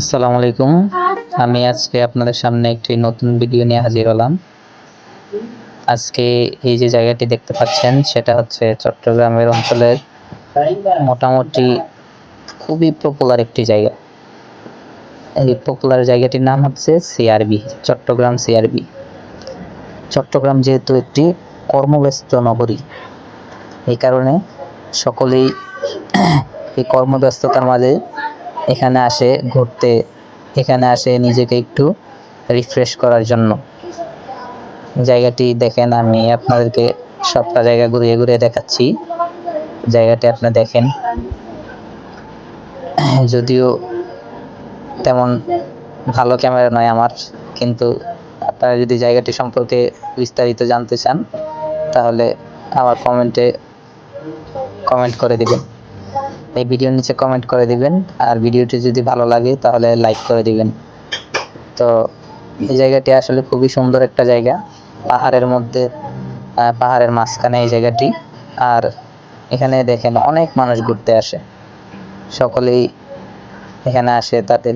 আসসালামু আলাইকুম। আমি আজকে আপনাদের সামনে একটি নতুন ভিডিও নিয়ে হাজির হলাম। আজকে এই যে জায়গাটি দেখতে পাচ্ছেন, সেটা হচ্ছে চট্টগ্রামের অঞ্চলের মোটামুটি খুবই পপুলার একটি জায়গা। এই পপুলার জায়গাটির নাম হচ্ছে সিআরবি চট্টগ্রাম সিআরবি চট্টগ্রাম যেহেতু একটি কর্মব্যস্ত নগরী, এই কারণে সকলেই এই কর্মব্যস্ততার মাঝে এখানে আসে, ঘুরতে। এখানে আসে নিজেকে একটু রিফ্রেশ করার জন্য। জায়গাটি দেখেন, আমি আপনাদেরকে সবটা জায়গা ঘুরিয়ে ঘুরিয়ে দেখাচ্ছি। জায়গাটি আপনারা দেখেন। যদিও তেমন ভালো ক্যামেরা নয় আমার, কিন্তু আপনারা যদি জায়গাটি সম্পর্কে বিস্তারিত জানতে চান, তাহলে আমার কমেন্টে কমেন্ট করে দিবেন। এই ভিডিওর নিচে কমেন্ট করে দিবেন। আর ভিডিওটি যদি ভালো লাগে, তাহলে লাইক করে দিবেন। তো এই জায়গাটি আসলে খুবই সুন্দর একটা জায়গা। পাহাড়ের মধ্যে পাহাড়ের মাঝখানে এই জায়গাটি। আর এখানে দেখেন অনেক মানুষ ঘুরতে আসে। সকলেই এখানে আসে তাদের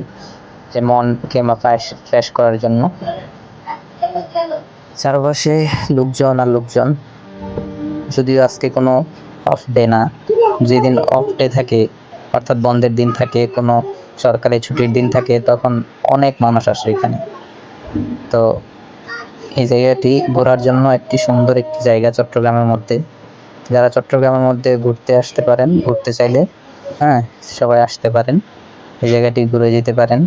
যে মন মনকে ফ্রেশ ফ্রেশ করার জন্য। চারপাশে লোকজন আর লোকজন। যদিও আজকে কোনো অফ ডে না। যেদিন অফ ডে থাকে, অর্থাৎ বন্ধের দিন থাকে, কোনো সরকারি ছুটির দিন থাকে, তখন অনেক মানুষ আসে এখানে। তো এই জায়গাটি ঘোরার জন্য একটি সুন্দর একটি জায়গা চট্টগ্রামের মধ্যে। যারা চট্টগ্রামের মধ্যে ঘুরতে আসতে পারেন, ঘুরতে চাইলে হ্যাঁ সবাই আসতে পারেন। এই জায়গাটি ঘুরে যেতে পারেন।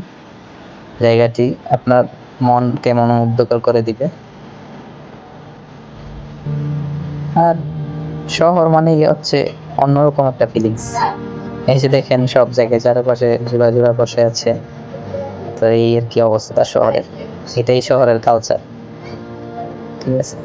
জায়গাটি আপনার মনকে মনোমুগ্ধকর করে দিবে। আর শহর মানেই হচ্ছে অন্যরকম একটা ফিলিংস এই যে দেখেন, সব জায়গায় চারপাশে ঝুলা ঝুলা বসে আছে। তো এই আর কি অবস্থা শহরের। এটাই শহরের কালচার ঠিক আছে?